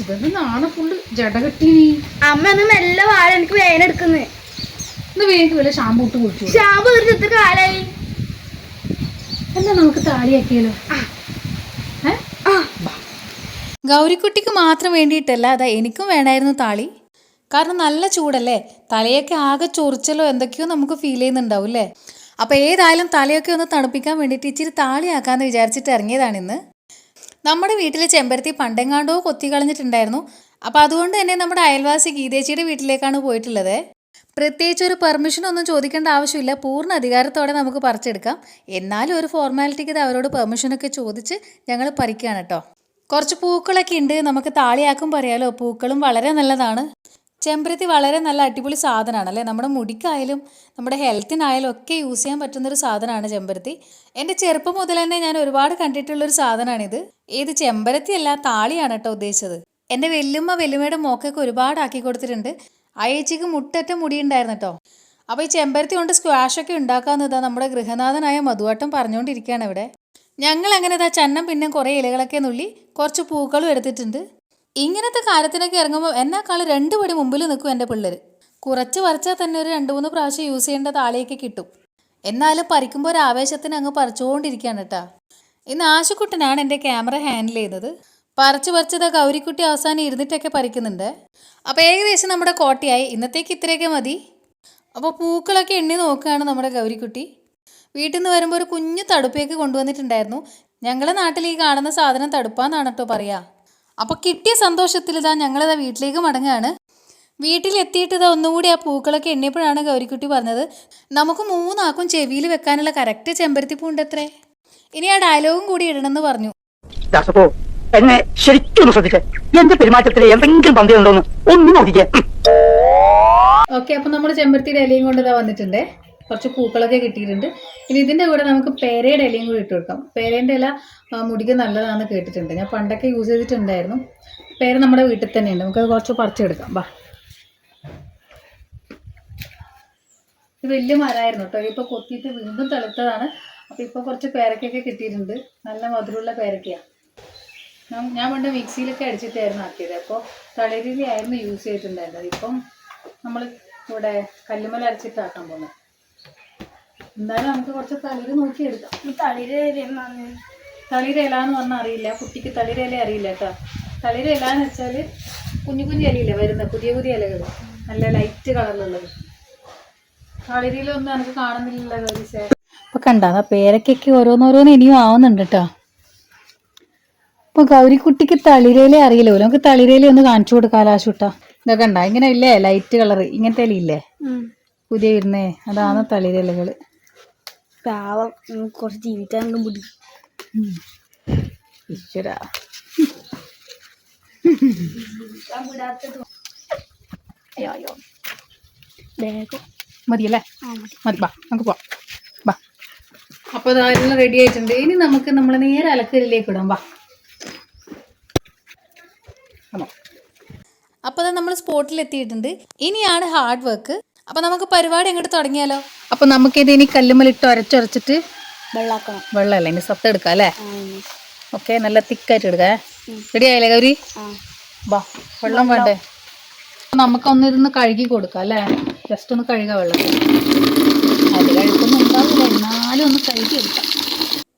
ഇതെന്ന് നാളെ ഫുള്ള് ജട കെട്ടീനി അമ്മ ഒന്ന് മെല്ലെ വാഴ എനിക്ക് എടുക്കുന്നേ. ഇന്ന് വേഗം വല്ല ഷാമ്പു ഇട്ട് കുടിച്ചു? ഷാമ്പ് ഒരു എത്ര കാലായി. എന്നാ നമുക്ക് താലിയാക്കിയാലോ? ഏ? ഗൗരിക്കുട്ടിക്ക് മാത്രം വേണ്ടിയിട്ടല്ല അതാ എനിക്കും വേണമായിരുന്നു താളി. കാരണം നല്ല ചൂടല്ലേ? തലയൊക്കെ ആകെ ചൊറിച്ചലോ എന്തൊക്കെയോ നമുക്ക് ഫീൽ ചെയ്യുന്നുണ്ടാവും അല്ലേ അപ്പോൾ ഏതായാലും തലയൊക്കെ ഒന്ന് തണുപ്പിക്കാൻ വേണ്ടിയിട്ട് ഇച്ചിരി താളിയാക്കാമെന്ന് വിചാരിച്ചിട്ട് ഇറങ്ങിയതാണിന്ന്. നമ്മുടെ വീട്ടിൽ ചെമ്പരത്തി പണ്ടെങ്ങാണ്ടോ കൊത്തി കളഞ്ഞിട്ടുണ്ടായിരുന്നു. അപ്പോൾ അതുകൊണ്ട് തന്നെ നമ്മുടെ അയൽവാസി ഗീതേച്ചിയുടെ വീട്ടിലേക്കാണ് പോയിട്ടുള്ളത്. പ്രത്യേകിച്ച് ഒരു പെർമിഷൻ ഒന്നും ചോദിക്കേണ്ട ആവശ്യമില്ല. പൂർണ അധികാരത്തോടെ നമുക്ക് പറിച്ചെടുക്കാം. എന്നാലും ഒരു ഫോർമാലിറ്റിക്ക് ഇത് അവരോട് പെർമിഷനൊക്കെ ചോദിച്ച് ഞങ്ങൾ പറിക്കുകയാണ് കേട്ടോ. കുറച്ച് പൂക്കളൊക്കെ ഉണ്ട്. നമുക്ക് താളിയാക്കും പറയാലോ. പൂക്കളും വളരെ നല്ലതാണ്. ചെമ്പരത്തി വളരെ നല്ല അടിപൊളി സാധനമാണ് അല്ലേ നമ്മുടെ മുടിക്കായാലും നമ്മുടെ ഹെൽത്തിനായാലും ഒക്കെ യൂസ് ചെയ്യാൻ പറ്റുന്നൊരു സാധനമാണ് ചെമ്പരത്തി. എന്റെ ചെറുപ്പം മുതൽ തന്നെ ഞാൻ ഒരുപാട് കണ്ടിട്ടുള്ളൊരു സാധനമാണിത്. ഏത് ചെമ്പരത്തി അല്ല താളിയാണ് കേട്ടോ ഉദ്ദേശിച്ചത്. എന്റെ വെല്ലുമ്മ വെല്ലുമ്മയുടെ മോക്കൊക്കെ ഒരുപാട് ആക്കി കൊടുത്തിട്ടുണ്ട്. അയച്ചിക്ക് മുട്ടറ്റ മുടി ഉണ്ടായിരുന്നു കേട്ടോ. അപ്പോൾ ഈ ചെമ്പരത്തി കൊണ്ട് സ്ക്വാഷൊക്കെ ഉണ്ടാക്കാമെന്നതാ നമ്മുടെ ഗൃഹനാഥനായ മധുവാട്ടം പറഞ്ഞുകൊണ്ടിരിക്കുകയാണ് ഇവിടെ. ഞങ്ങൾ അങ്ങനെ ഇതാ ചന്നം പിന്നെ കുറേ ഇലകളൊക്കെ നുള്ളി കുറച്ച് പൂക്കളും എടുത്തിട്ടുണ്ട്. ഇങ്ങനത്തെ കാര്യത്തിനൊക്കെ ഇറങ്ങുമ്പോൾ എന്നെക്കാൾ രണ്ട് പടി മുമ്പിൽ നിൽക്കും എന്റെ പിള്ളേർ. കുറച്ച് വരച്ചാൽ തന്നെ ഒരു രണ്ട് മൂന്ന് പ്രാവശ്യം യൂസ് ചെയ്യേണ്ട താളിയൊക്കെ കിട്ടും. എന്നാലും പറിക്കുമ്പോൾ ഒരു ആവേശത്തിന് അങ്ങ് പറിച്ചുകൊണ്ടിരിക്കുകയാണ് കേട്ടാ ഇന്ന് ആശുക്കുട്ടനാണ് എന്റെ ക്യാമറ ഹാൻഡിൽ ചെയ്യുന്നത് പറിച്ചു പറിച്ചത് ഗൗരിക്കുട്ടി അവസാനം ഇരുന്നിട്ടൊക്കെ പറിക്കുന്നുണ്ട്. അപ്പോൾ ഏകദേശം നമ്മുടെ കോട്ടയായി. ഇന്നത്തേക്ക് ഇത്രയൊക്കെ മതി. അപ്പോൾ പൂക്കളൊക്കെ എണ്ണി നോക്കുകയാണ് നമ്മുടെ ഗൗരിക്കുട്ടി. വീട്ടിൽ നിന്ന് വരുമ്പോൾ ഒരു കുഞ്ഞു തടുപ്പേക്ക് കൊണ്ടുവന്നിട്ടുണ്ടായിരുന്നു. ഞങ്ങളുടെ നാട്ടിൽ ഈ കാണുന്ന സാധനം തടുപ്പാന്നാണ് കേട്ടോ പറയാ. അപ്പോൾ കിട്ടിയ സന്തോഷത്തിൽ ഇതാ ഞങ്ങളിതാ വീട്ടിലേക്ക് മടങ്ങുകയാണ് വീട്ടിലെത്തിയിട്ട് ഇതാ ഒന്നുകൂടി ആ പൂക്കളൊക്കെ എണ്ണിയപ്പോഴാണ് ഗൗരിക്കുട്ടി പറഞ്ഞത് നമുക്ക് മൂന്നാക്കും ചെവിയിൽ വെക്കാനുള്ള കറക്റ്റ് ചെമ്പരത്തി പൂണ്ടത്രേ ഇനി ആ ഡയലോഗും കൂടി ഇടണമെന്ന് പറഞ്ഞു. എന്നെ ശരിക്കും ശ്രദ്ധിച്ചേ. എന്റെ പെരുമാറ്റത്തിൽ എന്തെങ്കിലും പന്തിയുണ്ടോന്ന് ഒന്ന് നോക്കിക്കേ. ഉം. ഓക്കെ അപ്പൊ നമ്മൾ ചെമ്പരത്തിയുടെ ഇലയും കൊണ്ട് ഇതാ വന്നിട്ടുണ്ട്. കുറച്ച് പൂക്കളൊക്കെ കിട്ടിയിട്ടുണ്ട്. ഇനി ഇതിന്റെ കൂടെ നമുക്ക് പേരയുടെ ഇലയും കൂടി ഇട്ട് കൊടുക്കാം. പേരേന്റെ ഇല മുടിക്ക് നല്ലതാണെന്ന് കേട്ടിട്ടുണ്ട്. ഞാൻ പണ്ടൊക്കെ യൂസ് ചെയ്തിട്ടുണ്ടായിരുന്നു. പേര നമ്മുടെ വീട്ടിൽ തന്നെയുണ്ട്. നമുക്കത് കുറച്ച് പറിച്ചെടുക്കാം. വാ. ഇത് വലിയ മരമായിരുന്നു കേട്ടോ. ഇപ്പോൾ കൊത്തിയിട്ട് വീണ്ടും തെളുത്തതാണ്. അപ്പോൾ ഇപ്പോൾ കുറച്ച് പേരക്കൊക്കെ കിട്ടിയിട്ടുണ്ട്. നല്ല മധുരമുള്ള പേരക്കയാണ് ഞാൻ പണ്ട് മിക്സിയിലൊക്കെ അടിച്ചിട്ടായിരുന്നു ആക്കിയത്. അപ്പോൾ തളരീതി ആയിരുന്നു യൂസ് ചെയ്തിട്ടുണ്ടായിരുന്നത്. ഇപ്പം നമ്മൾ ഇവിടെ കല്ലുമല അരച്ചിട്ടാക്കാൻ പോകുന്നത്. എന്തായാലും നമുക്ക് കുറച്ച് തളിര് നോക്കിയെടുക്കാം തളിര് തളിര ഇല എന്ന് പറഞ്ഞാൽ അറിയില്ല. കുട്ടിക്ക് തളിരേല അറിയില്ല കേട്ടോ. തളിര ഇല എന്ന് വെച്ചാൽ കുഞ്ഞു കുഞ്ഞു ഇലയില്ലേ വരുന്ന പുതിയ പുതിയ ഇലകൾ നല്ല ലൈറ്റ് കളറിലുള്ളത് തളിരിലൊന്നും എനിക്ക് കാണുന്നില്ല ഗൗരീശേ അപ്പൊ കണ്ടാ? പേരക്കൊക്കെ ഓരോന്നോരോന്ന് ഇനിയും ആവുന്നുണ്ട് കേട്ടോ. അപ്പൊ ഗൗരിക്കുട്ടിക്ക് തളിരയിലേ അറിയില്ലല്ലോ നമുക്ക് തളിരേല ഒന്ന് കാണിച്ചു കൊടുക്കാലോ ആശുട്ടാ ഇതൊക്കെ ഉണ്ടാ ഇങ്ങനെ ഇല്ലേ ലൈറ്റ് കളർ ഇങ്ങനത്തെ ഇല്ലേ പുതിയ ഇരുന്നേ അതാണ് തളിരയിലകൾ പാവം കുറച്ച് ജീവിക്കാൻ മുടി. ഈശ്വര. മതിയല്ലേ? മതി. മതി ബാ നമുക്ക് പോവാം. ബാ. അപ്പോൾ ഇതെല്ലാം റെഡി ആയിട്ടുണ്ട്. ഇനി നമുക്ക് നമ്മൾ നേരെ അലക്കരിലേക്ക് ഇടാം. ബാ. അപ്പോൾ നമ്മൾ സ്പോട്ടിൽ എത്തിയിട്ടുണ്ട്. ഇനിയാണ് ഹാർഡ് വർക്ക് അപ്പോൾ നമുക്ക് പരിപാടി അങ്ങോട്ട് തുടങ്ങിയാലോ? അപ്പോൾ നമുക്കിത് ഇനി കല്ലുമ്മലിട്ട് ഉരച്ചുരച്ചിട്ട് വെള്ളാക്കണം. വെള്ളമല്ലേ? ഇനി സത്ത് എടുക്കാം അല്ലേ? ഓക്കെ നല്ല തിക്കായിട്ട് എടുക്കാ. റെഡി ആയില്ലേ ഗൗരി? ബാ വെള്ളം വേണ്ടേ? നമുക്കൊന്ന് ഇതൊന്ന് കഴുകി കൊടുക്കാം അല്ലേ? ജസ്റ്റ് ഒന്ന് കഴുകാം വെള്ളം. അത് കഴുകൊന്നും ഉണ്ടാവില്ല എന്നാലും ഒന്ന് കഴുകി എടുക്കാം.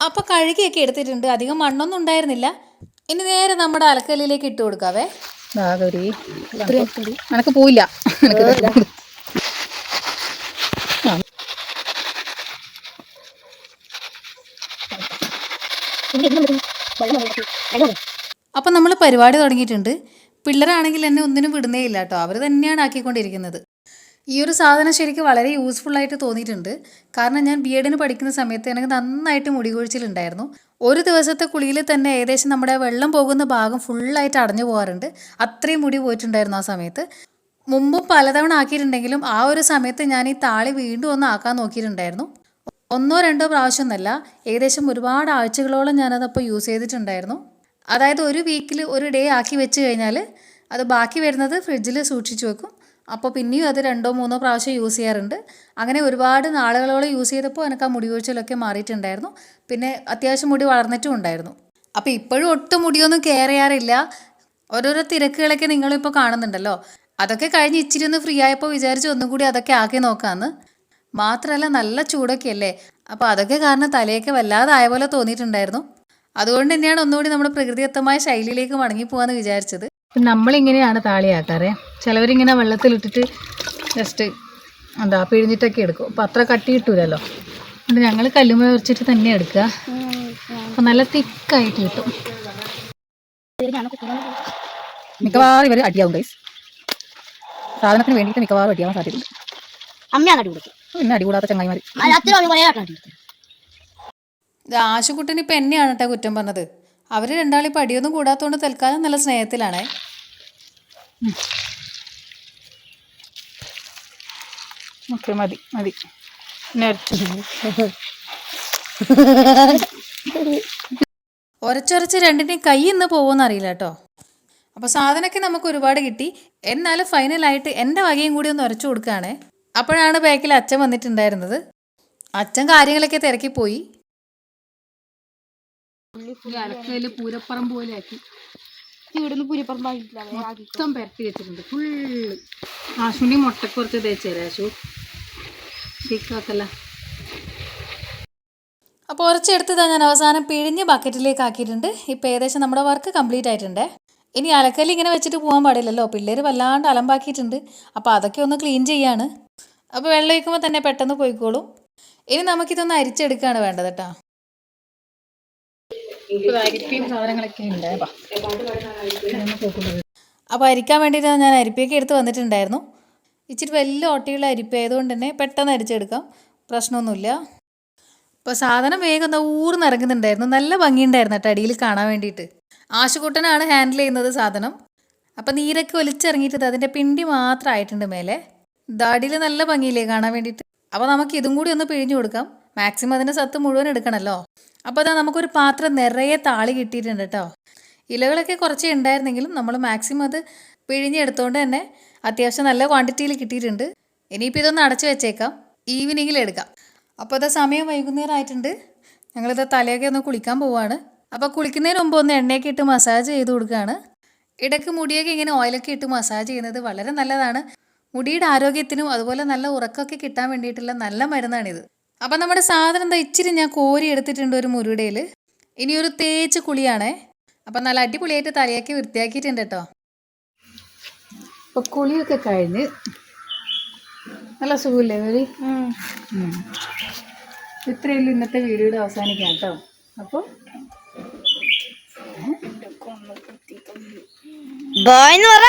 അപ്പോൾ കഴുകിയൊക്കെ എടുത്തിട്ടുണ്ട്. അധികം മണ്ണൊന്നും ഉണ്ടായിരുന്നില്ല. ഇനി നേരെ നമ്മുടെ അലക്കല്ലിലേക്ക് ഇട്ട് കൊടുക്കാവേ. ഗൗരി. എനക്ക് പോയില്ല എനക്ക് ഇതാ. ആ. അപ്പം നമ്മൾ പരിപാടി തുടങ്ങിയിട്ടുണ്ട്. പിള്ളേരാണെങ്കിൽ എന്നെ ഒന്നിനും വിടുന്നേ ഇല്ല കേട്ടോ. അവർ തന്നെയാണ് ആക്കിക്കൊണ്ടിരിക്കുന്നത്. ഈ ഒരു സാധനം ശരിക്കും വളരെ യൂസ്ഫുൾ ആയിട്ട് തോന്നിയിട്ടുണ്ട്. കാരണം ഞാൻ ബി എഡിന് പഠിക്കുന്ന സമയത്ത് എനിക്ക് നന്നായിട്ട് മുടി കൊഴിച്ചിലുണ്ടായിരുന്നു ഒരു ദിവസത്തെ കുളിയിൽ തന്നെ ഏകദേശം നമ്മുടെ വെള്ളം പോകുന്ന ഭാഗം ഫുള്ളായിട്ട് അടഞ്ഞു പോകാറുണ്ട്. അത്രയും മുടി പോയിട്ടുണ്ടായിരുന്നു ആ സമയത്ത്. മുമ്പും പലതവണ ആക്കിയിട്ടുണ്ടെങ്കിലും ആ ഒരു സമയത്ത് ഞാൻ ഈ താളി വീണ്ടും ഒന്ന് ആക്കാൻ നോക്കിയിട്ടുണ്ടായിരുന്നു. ഒന്നോ രണ്ടോ പ്രാവശ്യം എന്നല്ല ഏകദേശം ഒരുപാട് ആഴ്ചകളോളം ഞാനതപ്പോൾ യൂസ് ചെയ്തിട്ടുണ്ടായിരുന്നു. അതായത് ഒരു വീക്കിൽ ഒരു ഡേ ആക്കി വെച്ച് കഴിഞ്ഞാൽ അത് ബാക്കി വരുന്നത് ഫ്രിഡ്ജിൽ സൂക്ഷിച്ചു വെക്കും. അപ്പോൾ പിന്നെയും അത് രണ്ടോ മൂന്നോ പ്രാവശ്യം യൂസ് ചെയ്യാറുണ്ട്. അങ്ങനെ ഒരുപാട് നാളുകളോളം യൂസ് ചെയ്തപ്പോൾ എനിക്ക് ആ മുടി കൊഴിച്ചിലൊക്കെ മാറിയിട്ടുണ്ടായിരുന്നു. പിന്നെ അത്യാവശ്യം മുടി വളർന്നിട്ടും ഉണ്ടായിരുന്നു. അപ്പോൾ ഇപ്പോഴും ഒട്ടും മുടിയൊന്നും കെയർ ചെയ്യാറില്ല. ഓരോരോ തിരക്കുകളൊക്കെ നിങ്ങളിപ്പോൾ കാണുന്നുണ്ടല്ലോ. അതൊക്കെ കഴിഞ്ഞ് ഇച്ചിരി ഒന്ന് ഫ്രീ ആയപ്പോൾ വിചാരിച്ച് ഒന്നും കൂടി അതൊക്കെ ആക്കി നോക്കാമെന്ന് മാത്രമല്ല നല്ല ചൂടൊക്കെ അല്ലേ അപ്പോൾ അതൊക്കെ കാരണം തലയൊക്കെ വല്ലാതായ പോലെ തോന്നിയിട്ടുണ്ടായിരുന്നു. അതുകൊണ്ട് തന്നെയാണ് ഒന്നുകൂടി നമ്മുടെ പ്രകൃതിദത്തമായ ശൈലിയിലേക്ക് മടങ്ങി മടങ്ങിപ്പോവാന്ന് വിചാരിച്ചത്. നമ്മളിങ്ങനെയാണ് താളിയാക്കാറേ. ചിലവരിങ്ങനെ വെള്ളത്തിലിട്ടിട്ട് ജസ്റ്റ് എന്താ പിഴിഞ്ഞിട്ടൊക്കെ എടുക്കും. അപ്പം അത്ര കട്ടി കിട്ടൂലല്ലോ. അതുകൊണ്ട് ഞങ്ങൾ കല്ലുമ വെച്ചിട്ട് തന്നെ എടുക്കുക. അപ്പം നല്ല തിക്കായിട്ട് കിട്ടും. മിക്കവാറും ഇവർ അടിയാവും ഗൈസ് സാധനത്തിന് വേണ്ടിയിട്ട് മിക്കവാറും അടിയാവാൻ സാധ്യതയുണ്ട്. അമ്മയാണ് അടി കൊടുത്തത് പിന്നെ അടികൂടാത്ത ചങ്ങായിമാർ ഇത് ആശുക്കുട്ടൻ ഇപ്പം എന്നെയാണ് കേട്ടോ കുറ്റം പറഞ്ഞത്. അവർ രണ്ടാളി പടിയൊന്നും കൂടാത്തതുകൊണ്ട് തൽക്കാലം നല്ല സ്നേഹത്തിലാണേ. ഓക്കെ മതി മതി. ഒരച്ചൊരച്ച് രണ്ടിന്റെയും കൈ ഇന്ന് പോകുമെന്ന് അറിയില്ല കേട്ടോ അപ്പോൾ സാധനമൊക്കെ നമുക്ക് ഒരുപാട് കിട്ടി. എന്നാലും ഫൈനലായിട്ട് എന്റെ വകയും കൂടി ഒന്ന് ഉരച്ചു കൊടുക്കുകയാണേ അപ്പോഴാണ് ബാക്കിൽ അച്ഛൻ വന്നിട്ടുണ്ടായിരുന്നത്. അച്ഛൻ കാര്യങ്ങളൊക്കെ തിരക്കിപ്പോയി. അലക്കയിൽ പൂരപ്പറമ്പ് പോലെ ആക്കി. ഇവിടുന്ന് പുരിപ്പറമ്പായിട്ടില്ല മൊത്തം പരത്തി വെച്ചിട്ടുണ്ട്. ഫുള്ള് ആശുവിന്റെ മുട്ടക്കുറച്ച് തേച്ചേരാ ആശു. ഷീക്കാക്കല്ല അപ്പോൾ ഉറച്ചെടുത്തതാ ഞാൻ അവസാനം പിഴിഞ്ഞ് ബക്കറ്റിലേക്ക് ആക്കിയിട്ടുണ്ട്. ഇപ്പോൾ ഏകദേശം നമ്മുടെ വർക്ക് കംപ്ലീറ്റ് ആയിട്ടുണ്ട്. ഇനി അലക്കല്ല് ഇങ്ങനെ വെച്ചിട്ട് പോകാൻ പാടില്ലല്ലോ. പിള്ളേർ വല്ലാണ്ട് അലമ്പാക്കിയിട്ടുണ്ട്. അപ്പോൾ അതൊക്കെ ഒന്ന് ക്ലീൻ ചെയ്യാണ്. അപ്പോൾ വെള്ളം ഒഴിക്കുമ്പോൾ തന്നെ പെട്ടെന്ന് പോയിക്കോളും. ഇനി നമുക്കിതൊന്ന് അരിച്ചെടുക്കുകയാണ് വേണ്ടത് കേട്ടോ. അരിപ്പയും സാധനങ്ങളൊക്കെ അരിക്കാൻ വേണ്ടിയിട്ട് ഞാൻ അരിപ്പയൊക്കെ എടുത്ത് വന്നിട്ടുണ്ടായിരുന്നു. ഇച്ചിരി വലിയ ഓട്ടിയുള്ള അരിപ്പ ആയതുകൊണ്ട് തന്നെ പെട്ടെന്ന് അരിച്ചെടുക്കാം. പ്രശ്നമൊന്നുമില്ല. അപ്പോൾ സാധനം വേഗം ഊർന്ന് ഇറങ്ങുന്നുണ്ടായിരുന്നു. നല്ല ഭംഗിയുണ്ടായിരുന്നു കേട്ടോ അടിയിൽ കാണാൻ വേണ്ടിയിട്ട്. ആശുകൂട്ടനാണ് ഹാൻഡിൽ ചെയ്യുന്നത് സാധനം. അപ്പം നീരൊക്കെ ഒലിച്ചിറങ്ങിയിട്ട് അതിന്റെ പിണ്ടി മാത്രം ആയിട്ടുണ്ട് മേലെ. ദാടിയിൽ നല്ല ഭംഗിയില്ലേ കാണാൻ വേണ്ടിയിട്ട്. അപ്പോൾ നമുക്ക് ഇതും കൂടി ഒന്ന് പിഴിഞ്ഞു കൊടുക്കാം. മാക്സിമം അതിന്റെ സത്ത് മുഴുവൻ എടുക്കണമല്ലോ അപ്പോൾ അതാ നമുക്കൊരു പാത്രം നിറയെ താളി കിട്ടിയിട്ടുണ്ട് കേട്ടോ ഇലകളൊക്കെ കുറച്ചേ ഉണ്ടായിരുന്നെങ്കിലും നമ്മൾ മാക്സിമം അത് പിഴിഞ്ഞെടുത്തോണ്ട് തന്നെ അത്യാവശ്യം നല്ല ക്വാണ്ടിറ്റിയിൽ കിട്ടിയിട്ടുണ്ട്. ഇനിയിപ്പോൾ ഇതൊന്ന് അടച്ചു വെച്ചേക്കാം. ഈവനിങ്ങിൽ എടുക്കാം. അപ്പോൾ അത് സമയം വൈകുന്നേരം ആയിട്ടുണ്ട് ഞങ്ങളിത് തലയൊക്കെ ഒന്ന് കുളിക്കാൻ പോവാണ്. അപ്പോൾ കുളിക്കുന്നതിന് മുമ്പ് ഒന്ന് എണ്ണയൊക്കെ ഇട്ട് മസാജ് ചെയ്ത് കൊടുക്കുകയാണ് ഇടയ്ക്ക് മുടിയൊക്കെ ഇങ്ങനെ ഓയിലൊക്കെ ഇട്ട് മസാജ് ചെയ്യുന്നത് വളരെ നല്ലതാണ്. മുടിയുടെ ആരോഗ്യത്തിനും അതുപോലെ നല്ല ഉറക്കമൊക്കെ കിട്ടാൻ വേണ്ടിയിട്ടുള്ള നല്ല മരുന്നാണിത്. അപ്പം നമ്മുടെ സാധനം എന്താ ഇച്ചിരി ഞാൻ കോരി എടുത്തിട്ടുണ്ട് ഒരു മുരുടയിൽ ഇനി ഒരു തേച്ച് കുളിയാണേ. അപ്പം നല്ല അടിപൊളിയായിട്ട് തലയാക്കി വൃത്തിയാക്കിയിട്ടുണ്ട് കേട്ടോ. അപ്പോൾ കുളിയൊക്കെ കഴിഞ്ഞ് നല്ല സുഖമില്ലേ ഒരു ഇത്രയല്ലോ ഇന്നത്തെ വീഡിയോയുടെ അവസാനിക്കാം കേട്ടോ. അപ്പോൾ ബോയ് എന്ന് പറ